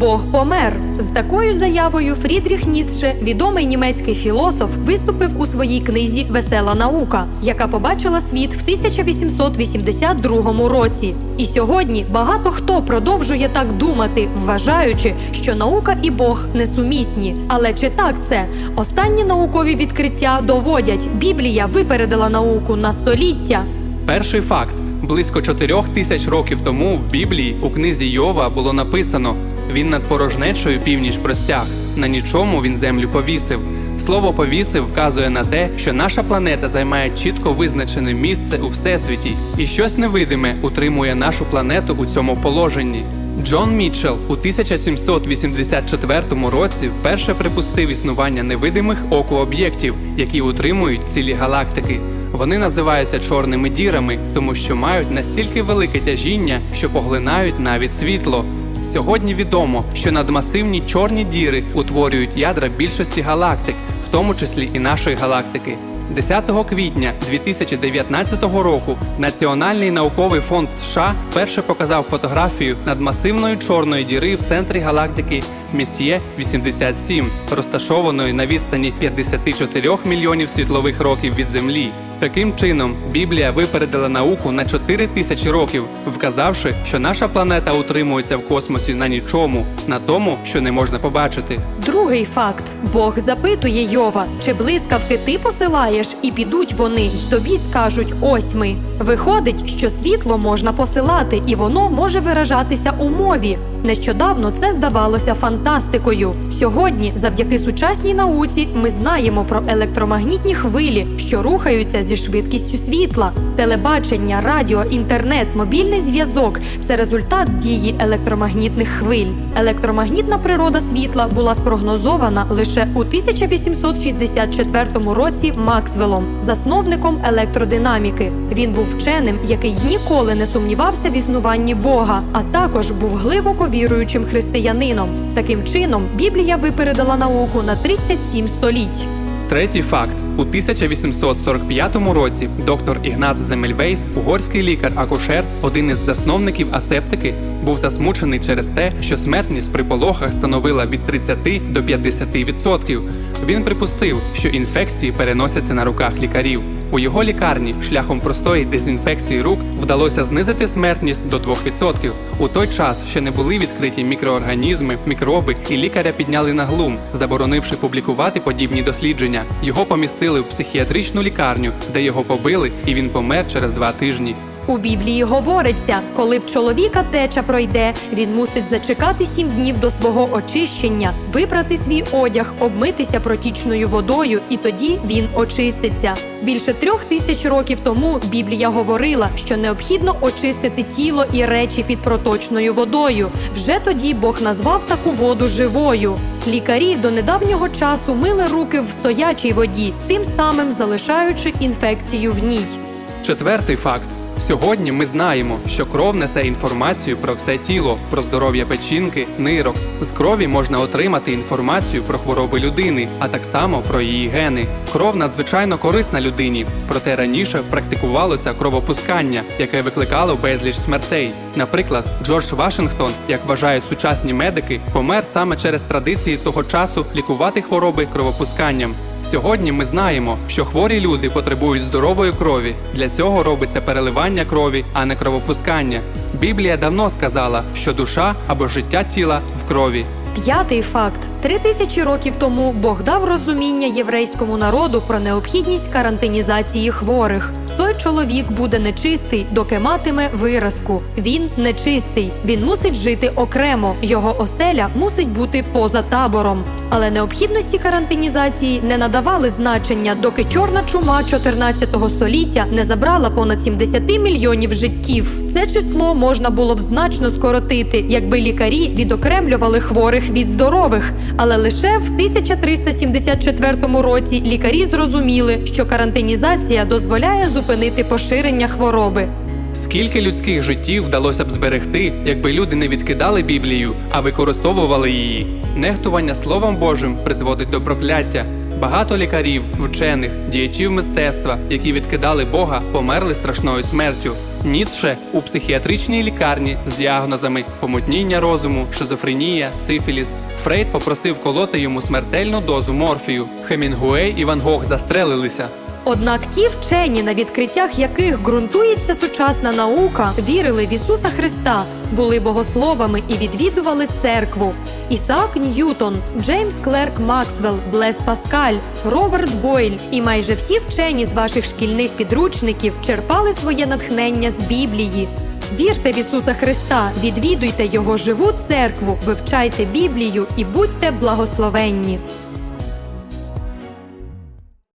Бог помер. З такою заявою Фрідріх Ніцше, відомий німецький філософ, виступив у своїй книзі Весела наука, яка побачила світ в 1882 році. І сьогодні багато хто продовжує так думати, вважаючи, що наука і Бог несумісні. Але чи так це? Останні наукові відкриття доводять, Біблія випередила науку на століття. Перший факт: близько чотирьох тисяч років тому в Біблії у книзі Йова було написано: він над порожнечою північ простяг, на нічому він землю повісив. Слово повісив вказує на те, що наша планета займає чітко визначене місце у всесвіті, і щось невидиме утримує нашу планету у цьому положенні. Джон Мітчелл у 1784 році вперше припустив існування невидимих оку об'єктів, які утримують цілі галактики. Вони називаються чорними дірами, тому що мають настільки велике тяжіння, що поглинають навіть світло. Сьогодні відомо, що надмасивні чорні діри утворюють ядра більшості галактик, в тому числі і нашої галактики. 10 квітня 2019 року Національний науковий фонд США вперше показав фотографію надмасивної чорної діри в центрі галактики Місьє 87, розташованої на відстані 54 мільйонів світлових років від Землі. Таким чином, Біблія випередила науку на 4 тисячі років, вказавши, що наша планета утримується в космосі на нічому, на тому, що не можна побачити. Другий факт: Бог запитує Йова, чи блискавки ти посилаєш, і підуть вони, й тобі скажуть: ось ми. Виходить, що світло можна посилати, і воно може виражатися у мові. Нещодавно це здавалося фантастикою. Сьогодні, завдяки сучасній науці, ми знаємо про електромагнітні хвилі, що рухаються зі швидкістю світла. Телебачення, радіо, інтернет, мобільний зв'язок це результат дії електромагнітних хвиль. Електромагнітна природа світла була спрогнозована лише у 1864 році Максвеллом, засновником електродинаміки. Він був вченим, який ніколи не сумнівався в існуванні Бога, а також був глибоко віруючим християнином. Таким чином, Біблія випередила науку на 37 століть. Третій факт: у 1845 році доктор Ігнац Земельвейс, угорський лікар-акушер, один із засновників асептики, був засмучений через те, що смертність при пологах становила від 30 до 50%. Він припустив, що інфекції переносяться на руках лікарів. У його лікарні шляхом простої дезінфекції рук вдалося знизити смертність до 2%. У той час ще не були відкриті мікроорганізми, мікроби, і лікаря підняли на глум, заборонивши публікувати подібні дослідження. Його помістили в психіатричну лікарню, де його побили, і він помер через два тижні. У Біблії говориться, коли в чоловіка теча пройде, він мусить зачекати сім днів до свого очищення, випрати свій одяг, обмитися протічною водою, і тоді він очиститься. Більше трьох тисяч років тому Біблія говорила, що необхідно очистити тіло і речі під проточною водою. Вже тоді Бог назвав таку воду живою. Лікарі до недавнього часу мили руки в стоячій воді, тим самим залишаючи інфекцію в ній. Четвертий факт. Сьогодні ми знаємо, що кров несе інформацію про все тіло, про здоров'я печінки, нирок. З крові можна отримати інформацію про хвороби людини, а так само про її гени. Кров надзвичайно корисна людині, проте раніше практикувалося кровопускання, яке викликало безліч смертей. Наприклад, Джордж Вашингтон, як вважають сучасні медики, помер саме через традиції того часу лікувати хвороби кровопусканням. Сьогодні ми знаємо, що хворі люди потребують здорової крові. Для цього робиться переливання крові, а не кровопускання. Біблія давно сказала, що душа або життя тіла в крові. П'ятий факт: три тисячі років тому Бог дав розуміння єврейському народу про необхідність карантинізації хворих. Той чоловік буде нечистий, доки матиме виразку. Він нечистий. Він мусить жити окремо. Його оселя мусить бути поза табором. Але необхідності карантинізації не надавали значення, доки чорна чума 14 століття не забрала понад 70 мільйонів життів. Це число можна було б значно скоротити, якби лікарі відокремлювали хворих від здорових. Але лише в 1374 році лікарі зрозуміли, що карантинізація дозволяє зупинити поширення хвороби. Скільки людських життів вдалося б зберегти, якби люди не відкидали Біблію, а використовували її? Нехтування Словом Божим призводить до прокляття. Багато лікарів, вчених, діячів мистецтва, які відкидали Бога, померли страшною смертю. Ніцше у психіатричній лікарні з діагнозами помутніння розуму, шизофренія, сифіліс. Фрейд попросив колоти йому смертельну дозу морфію. Хемінгуей і Ван Гог застрелилися. Однак ті вчені, на відкриттях яких ґрунтується сучасна наука, вірили в Ісуса Христа, були богословами і відвідували церкву. Ісаак Ньютон, Джеймс Клерк Максвелл, Блес Паскаль, Роберт Бойль і майже всі вчені з ваших шкільних підручників черпали своє натхнення з Біблії. Вірте в Ісуса Христа, відвідуйте Його живу церкву, вивчайте Біблію і будьте благословенні.